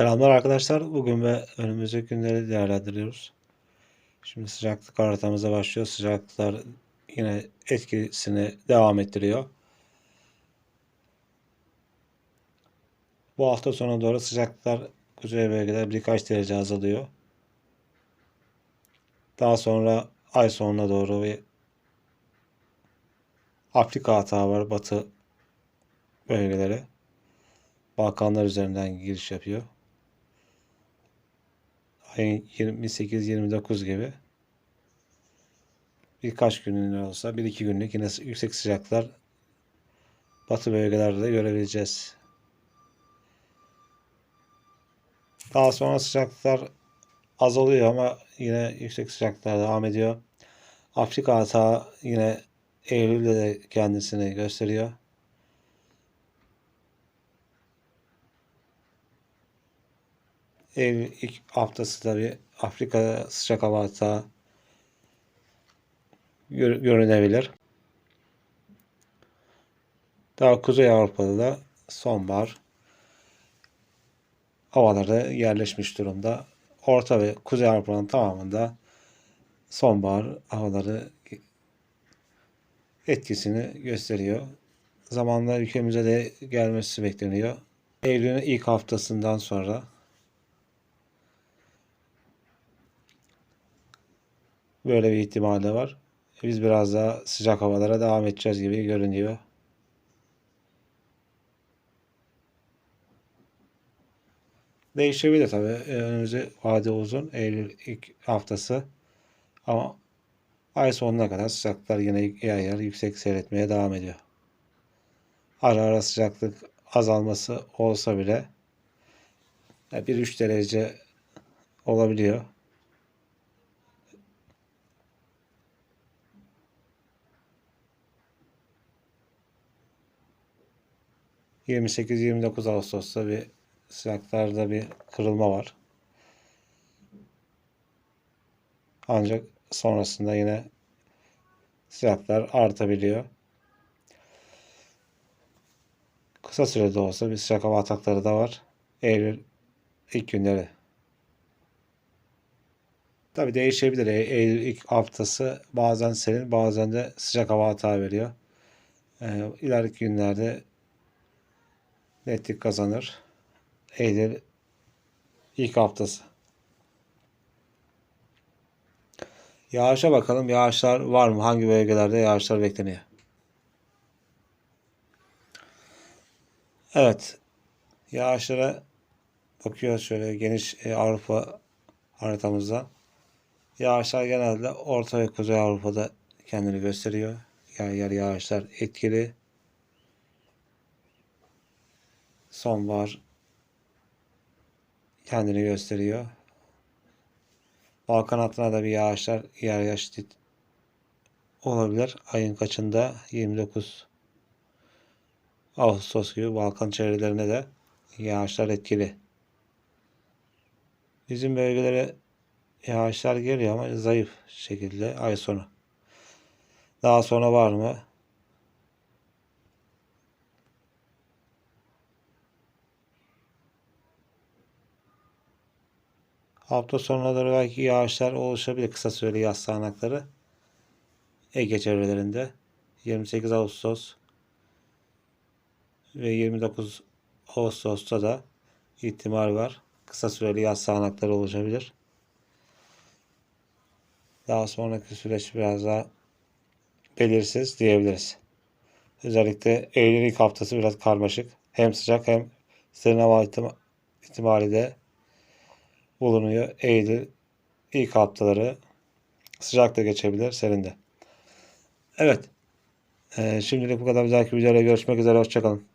Selamlar arkadaşlar. Bugün ve önümüzdeki günleri değerlendiriyoruz. Şimdi sıcaklık haritamıza başlıyor. Sıcaklıklar yine etkisini devam ettiriyor. Bu hafta sonuna doğru sıcaklıklar kuzey bölgeler birkaç derece azalıyor. Daha sonra ay sonuna doğru bir Afrika hata var. Batı bölgeleri. Balkanlar üzerinden giriş yapıyor. Ayın 28-29 gibi birkaç günlüğüne olsa bir iki günlük yine yüksek sıcaklar batı bölgelerde de görebileceğiz. Daha sonra sıcaklıklar azalıyor ama yine yüksek sıcaklıklar devam ediyor. Afrika hata yine Eylül'de de kendisini gösteriyor. Eylül ilk haftası da bir Afrika sıcak hava hata gör- görünebilir. Daha Kuzey Avrupa'da da sonbahar havaları yerleşmiş durumda. Orta ve Kuzey Avrupa'nın tamamında sonbahar havaları etkisini gösteriyor. Zamanla ülkemize de gelmesi bekleniyor. Eylül'ün ilk haftasından sonra böyle bir ihtimal de var. Biz biraz daha sıcak havalara devam edeceğiz gibi görünüyor. Değişebilir tabii. Önümüzde vade uzun. Eylül ilk haftası. Ama ay sonuna kadar sıcaklıklar yine yer yer yüksek seyretmeye devam ediyor. Ara ara sıcaklık azalması olsa bile 1-3 derece olabiliyor. ...28-29 Ağustos'ta bir sıcaklarda bir kırılma var. Ancak sonrasında yine sıcaklar artabiliyor. Kısa sürede olsa bir sıcak hava atakları da var. Eylül ilk günleri. Tabi değişebilir. E- Eylül ilk haftası bazen serin bazen de sıcak hava hata veriyor. Ee, ileriki günlerde netlik kazanır. Eylül ilk haftası. Yağışa bakalım. Yağışlar var mı? Hangi bölgelerde yağışlar bekleniyor? Evet. Yağışlara bakıyoruz şöyle geniş e, Avrupa haritamızda. Yağışlar genelde Orta ve Kuzey Avrupa'da kendini gösteriyor. Yer yer yağışlar etkili. Sonbahar kendini gösteriyor. Balkan hattına da bir yağışlar yer şiddet olabilir. Ayın kaçında? 29 Ağustos gibi Balkan çevrelerine de yağışlar etkili. Bizim bölgelere yağışlar geliyor ama zayıf şekilde ay sonu. Daha sonra var mı? Hafta sonuna belki yağışlar oluşabilir kısa süreli yaz sağanakları. Ege çevrelerinde 28 Ağustos ve 29 Ağustos'ta da ihtimal var. Kısa süreli yaz sağanakları oluşabilir. Daha sonraki süreç biraz daha belirsiz diyebiliriz. Özellikle Eylül ilk haftası biraz karmaşık. Hem sıcak hem serin hava ihtimali de bulunuyor. Eylül ilk haftaları sıcak da geçebilir, serin de. Evet. Ee, şimdilik bu kadar. Bir dahaki videoda görüşmek üzere. Hoşçakalın.